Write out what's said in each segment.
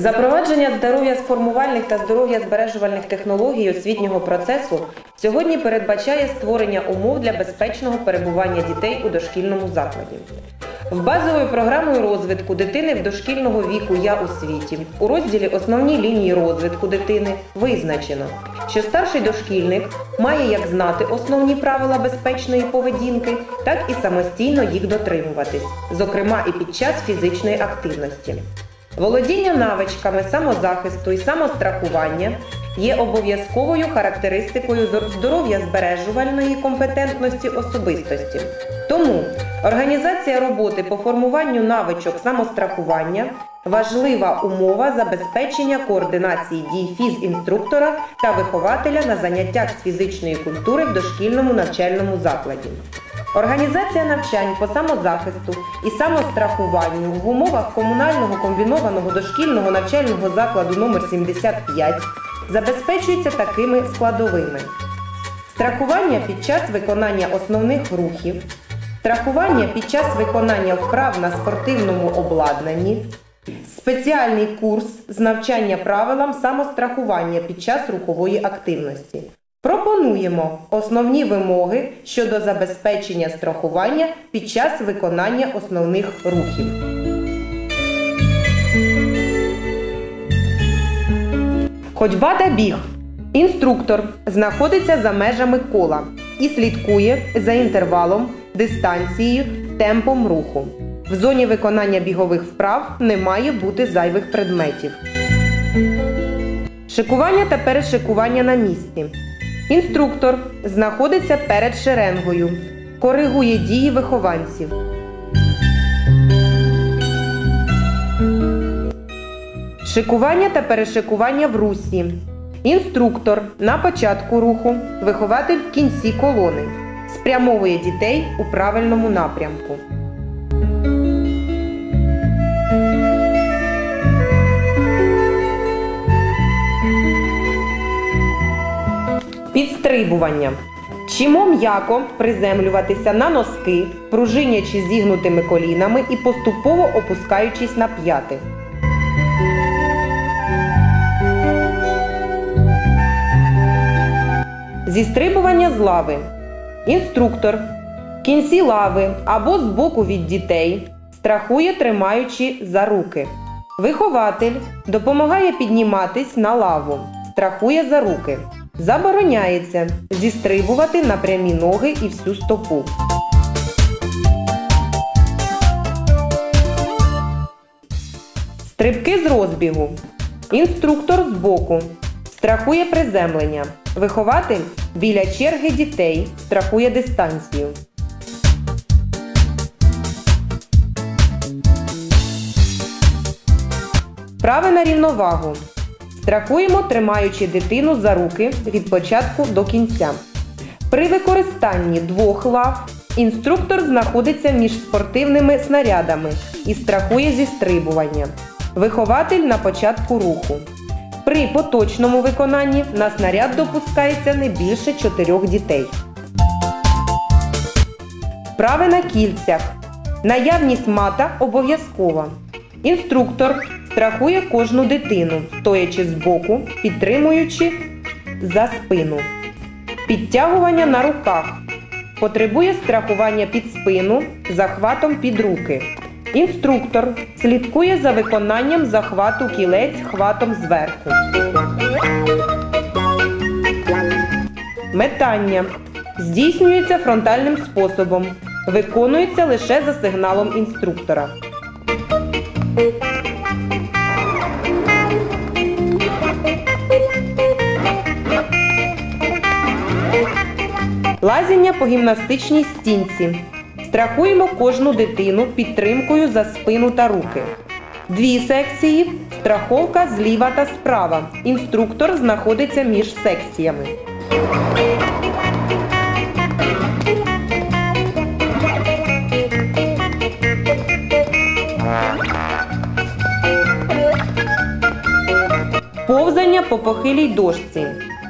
Запровадження здоров'я сформувальних та здоров'я збережувальних технологій освітнього процесу сьогодні передбачає створення умов для безпечного перебування дітей у дошкільному закладі. В базовою програмою розвитку дитини в дошкільного віку Я у світі у розділі Основні лінії розвитку дитини визначено, що старший дошкільник має як знати основні правила безпечної поведінки, так і самостійно їх дотримуватись, зокрема і під час фізичної активності. Володіння навичками самозахисту і самострахування є обов'язковою характеристикою здоров'я збережувальної компетентності особистості. Тому організація роботи по формуванню навичок самострахування важлива умова забезпечення координації дій фізінструктора та вихователя на заняттях з фізичної культури в дошкільному навчальному закладі. Організація навчань по самозахисту і самострахуванню в умовах комунального комбінованого дошкільного навчального закладу номер 75 забезпечується такими складовими: страхування під час виконання основних рухів, страхування під час виконання вправ на спортивному обладнанні, спеціальний курс з навчання правилам самострахування під час рухової активності. Пропонуємо основні вимоги щодо забезпечення страхування під час виконання основних рухів. Ходьба та біг. Інструктор знаходиться за межами кола і слідкує за інтервалом, дистанцією, темпом руху. В зоні виконання бігових вправ не має бути зайвих предметів. Шикування та перешикування на місці. Інструктор знаходиться перед шеренгою, коригує дії вихованців. Шикування та перешикування в русі. Інструктор на початку руху, вихователь в кінці колони. Спрямовує дітей у правильному напрямку. Підстрибування. Вчимо м'яко приземлюватися на носки, пружинячи зігнутими колінами і поступово опускаючись на п'яти. Зістрибування з лави. Інструктор кінці лави або збоку від дітей страхує, тримаючи за руки. Вихователь допомагає підніматись на лаву, страхує за руки. Забороняється зістрибувати на прямі ноги і всю стопу. Стрибки з розбігу. Інструктор збоку. Страхує приземлення. Вихователь біля черги дітей страхує дистанцію. Вправи на рівновагу. Страхуємо, тримаючи дитину за руки від початку до кінця. При використанні двох лав інструктор знаходиться між спортивними снарядами і страхує зістрибування. Вихователь на початку руху. При поточному виконанні на снаряд допускається не більше чотирьох дітей. Вправи на кільцях. Наявність мата обов'язкова. Інструктор страхує кожну дитину, стоячи збоку, підтримуючи за спину. Підтягування на руках. Потребує страхування під спину, захватом під руки. Інструктор слідкує за виконанням захвату кілець хватом зверху. Метання здійснюється фронтальним способом. Виконується лише за сигналом інструктора. Лазіння по гімнастичній стінці. Страхуємо кожну дитину підтримкою за спину та руки. Дві секції. Страховка зліва та справа. Інструктор знаходиться між секціями. Повзання по похилій дошці.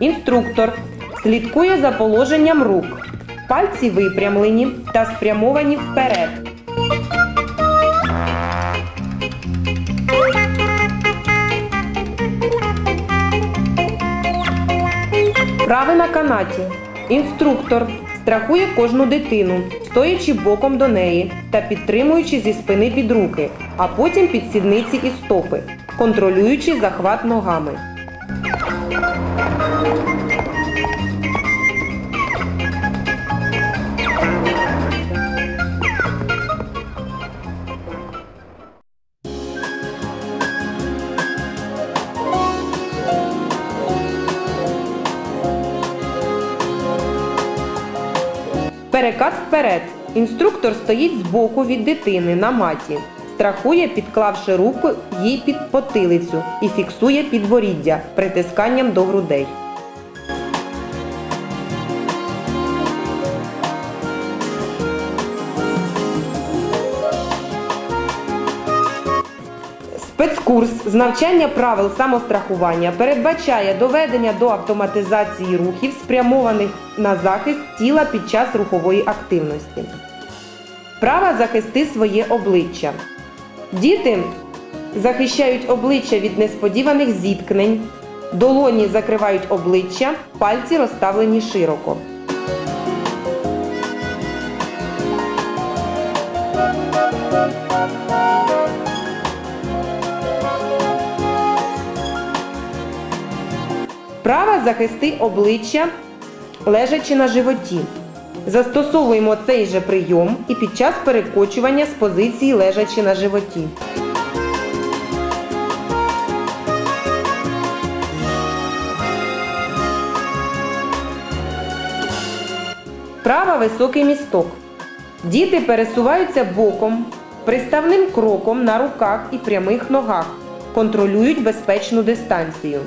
Інструктор Слідкує за положенням рук. Пальці випрямлені та спрямовані вперед. Прави на канаті. Інструктор страхує кожну дитину, стоячи боком до неї та підтримуючи зі спини під руки, а потім під сідниці і стопи, контролюючи захват ногами. Перекат вперед. Інструктор стоїть збоку від дитини на маті. Страхує, підклавши руку їй під потилицю і фіксує підборіддя притисканням до грудей. Спецкурс з навчання правил самострахування передбачає доведення до автоматизації рухів, спрямованих на захист тіла під час рухової активності. Права захисти своє обличчя. Діти захищають обличчя від несподіваних зіткнень, долоні закривають обличчя, пальці розставлені широко. Права захисти обличчя, лежачи на животі. Застосовуємо цей же прийом і під час перекочування з позиції лежачи на животі. Права високий місток. Діти пересуваються боком, приставним кроком на руках і прямих ногах. Контролюють безпечну дистанцію.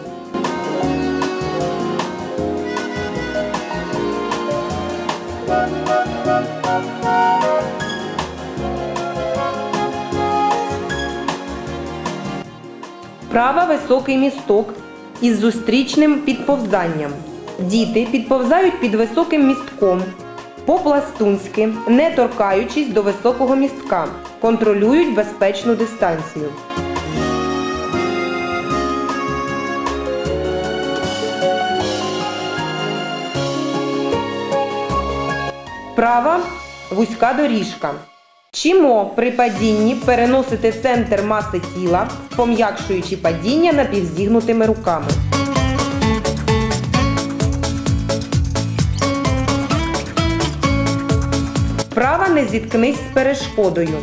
Права високий місток із зустрічним підповзанням. Діти підповзають під високим містком, по-пластунськи, не торкаючись до високого містка, контролюють безпечну дистанцію. Права вузька доріжка. Вчимо при падінні переносити центр маси тіла, пом'якшуючи падіння напівзігнутими руками. Права не зіткнись з перешкодою.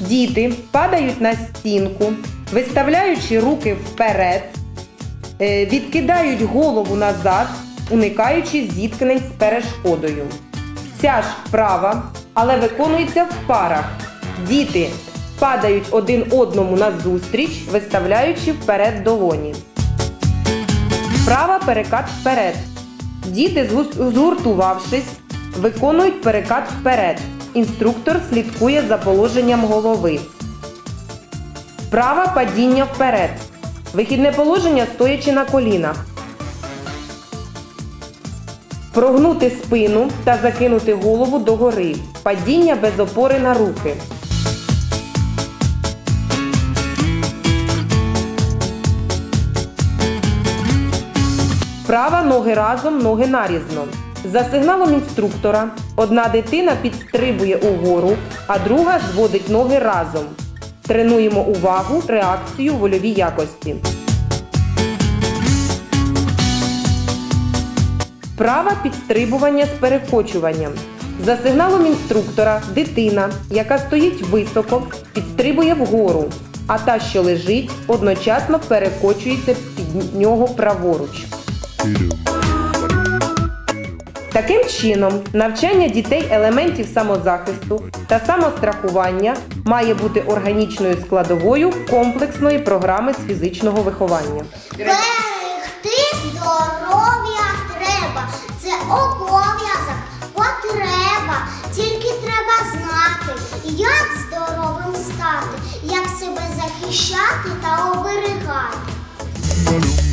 Діти падають на стінку, виставляючи руки вперед, е, відкидають голову назад, уникаючи зіткнень з перешкодою. Ця ж вправа, але виконується в парах. Діти падають один одному назустріч, виставляючи вперед долоні. Вправа перекат вперед. Діти, згуртувавшись, виконують перекат вперед. Інструктор слідкує за положенням голови. Вправа падіння вперед. Вихідне положення стоячи на колінах. Прогнути спину та закинути голову догори. Падіння без опори на руки. Права ноги разом, ноги нарізно. За сигналом інструктора одна дитина підстрибує угору, а друга зводить ноги разом. Тренуємо увагу, реакцію, вольові якості. Права підстрибування з перекочуванням. За сигналом інструктора дитина, яка стоїть високо, підстрибує вгору, а та, що лежить, одночасно перекочується під нього праворуч. Таким чином, навчання дітей елементів самозахисту та самострахування має бути органічною складовою комплексної програми з фізичного виховання. Берегти здоров'я як здоровим стати, як себе захищати та baloo.